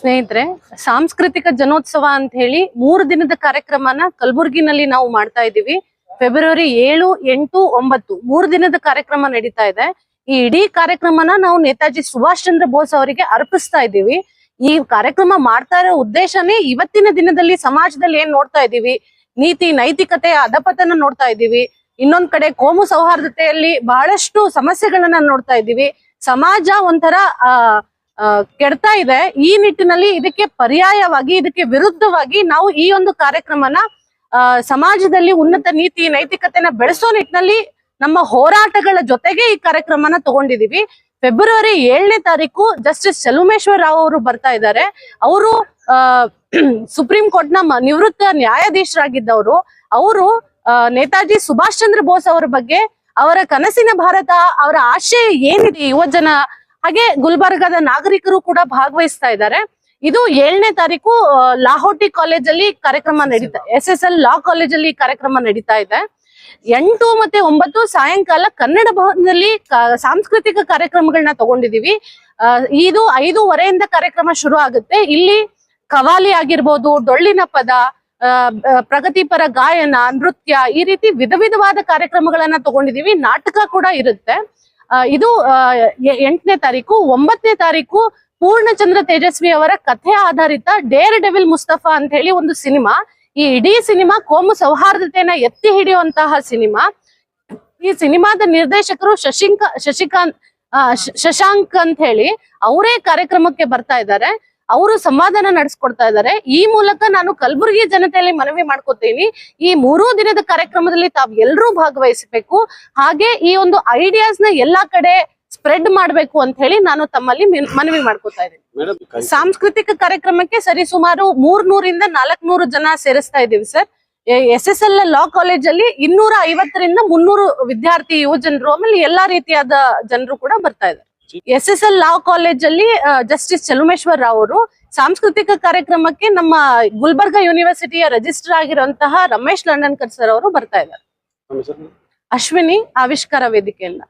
ಸ್ನೇಹಿತರೆ, ಸಾಂಸ್ಕೃತಿಕ ಜನೋತ್ಸವ ಅಂತ ಹೇಳಿ ಮೂರು ದಿನದ ಕಾರ್ಯಕ್ರಮನ ಕಲಬುರ್ಗಿನಲ್ಲಿ ನಾವು ಮಾಡ್ತಾ ಇದ್ದೀವಿ. ಫೆಬ್ರವರಿ ಏಳು, ಎಂಟು, ಒಂಬತ್ತು ಮೂರು ದಿನದ ಕಾರ್ಯಕ್ರಮ ನಡೀತಾ ಇದೆ. ಈ ಇಡೀ ಕಾರ್ಯಕ್ರಮನ ನಾವು ನೇತಾಜಿ ಸುಭಾಷ್ ಚಂದ್ರ ಬೋಸ್ ಅವರಿಗೆ ಅರ್ಪಿಸ್ತಾ ಇದ್ದೀವಿ. ಈ ಕಾರ್ಯಕ್ರಮ ಮಾಡ್ತಾ ಇರೋ ಉದ್ದೇಶನೇ ಇವತ್ತಿನ ದಿನದಲ್ಲಿ ಸಮಾಜದಲ್ಲಿ ಏನ್ ನೋಡ್ತಾ ಇದ್ದೀವಿ? ನೀತಿ, ನೈತಿಕತೆ, ಅಧಪತನ ನೋಡ್ತಾ ಇದ್ದೀವಿ. ಇನ್ನೊಂದ್ ಕಡೆ ಕೋಮು ಸೌಹಾರ್ದತೆಯಲ್ಲಿ ಬಹಳಷ್ಟು ಸಮಸ್ಯೆಗಳನ್ನ ನೋಡ್ತಾ ಇದ್ದೀವಿ. ಸಮಾಜ ಒಂಥರ, ಆ ಕೆಡ್ತಾ ಇದೆ. ಈ ನಿಟ್ಟಿನಲ್ಲಿ ಇದಕ್ಕೆ ಪರ್ಯಾಯವಾಗಿ, ಇದಕ್ಕೆ ವಿರುದ್ಧವಾಗಿ ನಾವು ಈ ಒಂದು ಕಾರ್ಯಕ್ರಮನ ಸಮಾಜದಲ್ಲಿ ಉನ್ನತ ನೀತಿ, ನೈತಿಕತೆನ ಬೆಳೆಸೋ ನಿಟ್ಟಿನಲ್ಲಿ ನಮ್ಮ ಹೋರಾಟಗಳ ಜೊತೆಗೆ ಈ ಕಾರ್ಯಕ್ರಮನ ತಗೊಂಡಿದೀವಿ. ಫೆಬ್ರವರಿ ಏಳನೇ ತಾರೀಕು ಜಸ್ಟಿಸ್ ಚಲುಮೇಶ್ವರ್ ರಾವ್ ಅವರು ಬರ್ತಾ ಇದ್ದಾರೆ. ಅವರು ಸುಪ್ರೀಂ ಕೋರ್ಟ್ನ ನಿವೃತ್ತ ನ್ಯಾಯಾಧೀಶರಾಗಿದ್ದವರು. ಅವರು ನೇತಾಜಿ ಸುಭಾಷ್ ಚಂದ್ರ ಬೋಸ್ ಅವರ ಬಗ್ಗೆ ಅವರ ಕನಸಿನ ಭಾರತ, ಅವರ ಆಶಯ ಏನಿದೆ ಯುವ ಜನ ಹಾಗೆ ಗುಲ್ಬರ್ಗದ ನಾಗರಿಕರು ಕೂಡ ಭಾಗವಹಿಸ್ತಾ ಇದ್ದಾರೆ. ಇದು ಏಳನೇ ತಾರೀಕು ಲಾಹೋಟಿ ಕಾಲೇಜಲ್ಲಿ ಕಾರ್ಯಕ್ರಮ ನಡೀತಾ, ಎಸ್ ಎಸ್ ಎಲ್ ಲಾ ಕಾಲೇಜಲ್ಲಿ ಕಾರ್ಯಕ್ರಮ ನಡೀತಾ ಇದೆ. ಎಂಟು ಮತ್ತೆ ಒಂಬತ್ತು ಸಾಯಂಕಾಲ ಕನ್ನಡ ಭವನದಲ್ಲಿ ಸಾಂಸ್ಕೃತಿಕ ಕಾರ್ಯಕ್ರಮಗಳನ್ನ ತಗೊಂಡಿದೀವಿ ಇದು ಐದೂವರೆಯಿಂದ ಕಾರ್ಯಕ್ರಮ ಶುರು ಆಗುತ್ತೆ. ಇಲ್ಲಿ ಕವಾಲಿ ಆಗಿರ್ಬೋದು, ಡೊಳ್ಳಿನ ಪದ ಪ್ರಗತಿಪರ ಗಾಯನ, ನೃತ್ಯ, ಈ ರೀತಿ ವಿಧ ವಿಧವಾದ ಕಾರ್ಯಕ್ರಮಗಳನ್ನ ತಗೊಂಡಿದೀವಿ ನಾಟಕ ಕೂಡ ಇರುತ್ತೆ. ಇದು ಎಂಟನೇ ತಾರೀಕು, ಒಂಬತ್ತನೇ ತಾರೀಕು ಪೂರ್ಣಚಂದ್ರ ತೇಜಸ್ವಿ ಅವರ ಕಥೆ ಆಧಾರಿತ ಡೇರ್ ಡೆವಿಲ್ ಮುಸ್ತಫಾ ಅಂತ ಹೇಳಿ ಒಂದು ಸಿನಿಮಾ. ಈ ಇಡೀ ಸಿನಿಮಾ ಕೋಮು ಸೌಹಾರ್ದತೆಯನ್ನ ಎತ್ತಿ ಹಿಡಿಯುವಂತಹ ಸಿನಿಮಾ. ಈ ಸಿನಿಮಾದ ನಿರ್ದೇಶಕರು ಶಶಿಂಕ, ಶಶಿಕಾಂತ್ ಶಶಾಂಕ್ ಅಂತ ಹೇಳಿ ಅವರೇ ಕಾರ್ಯಕ್ರಮಕ್ಕೆ ಬರ್ತಾ ಇದ್ದಾರೆ. ಅವರು ಸಂವಾದನ ನಡೆಸ್ಕೊಡ್ತಾ ಇದ್ದಾರೆ. ಈ ಮೂಲಕ ನಾನು ಕಲಬುರಗಿ ಜನತೆಯಲ್ಲಿ ಮನವಿ ಮಾಡ್ಕೋತೀನಿ. ಈ ಮೂರೂ ದಿನದ ಕಾರ್ಯಕ್ರಮದಲ್ಲಿ ತಾವ್ ಎಲ್ಲರೂ ಭಾಗವಹಿಸಬೇಕು. ಹಾಗೆ ಈ ಒಂದು ಐಡಿಯಾಸ್ನ ಎಲ್ಲಾ ಕಡೆ ಸ್ಪ್ರೆಡ್ ಮಾಡ್ಬೇಕು ಅಂತ ಹೇಳಿ ನಾನು ತಮ್ಮಲ್ಲಿ ಮಿನ್- ಮನವಿ ಮಾಡ್ಕೋತಾ ಇದ್ದೀನಿ. ಸಾಂಸ್ಕೃತಿಕ ಕಾರ್ಯಕ್ರಮಕ್ಕೆ ಸರಿ ಸುಮಾರು ಮೂರ್ನೂರಿಂದ ನಾಲ್ಕನೂರು ಜನ ಸೇರಿಸ್ತಾ ಇದ್ದೀವಿ sir. S S L law college ಅಲ್ಲಿ ಇನ್ನೂರ ಐವತ್ತರಿಂದ ಮುನ್ನೂರು ವಿದ್ಯಾರ್ಥಿ ಯುವಜನರು ಆಮೇಲೆ ಎಲ್ಲಾ ರೀತಿಯಾದ ಜನರು ಕೂಡ ಬರ್ತಾ ಇದ್ದಾರೆ. ಎಸ್ ಎಸ್ ಎಲ್ ಲಾ ಕಾಲೇಜಲ್ಲಿ ಜಸ್ಟಿಸ್ ಚಲುಮೇಶ್ವರ್ ರಾವ್ ಅವರು ಸಾಂಸ್ಕೃತಿಕ ಕಾರ್ಯಕ್ರಮಕ್ಕೆ ನಮ್ಮ ಗುಲ್ಬರ್ಗಾ ಯೂನಿವರ್ಸಿಟಿಯ ರಿಜಿಸ್ಟರ್ ಆಗಿರುವಂತಹ ರಮೇಶ್ ಲಂಡನ್ಕರ್ ಸರ್ ಅವರು ಬರ್ತಾ ಇದ್ದಾರೆ. ಅಶ್ವಿನಿ ಆವಿಷ್ಕಾರ ವೇದಿಕೆಯಿಂದ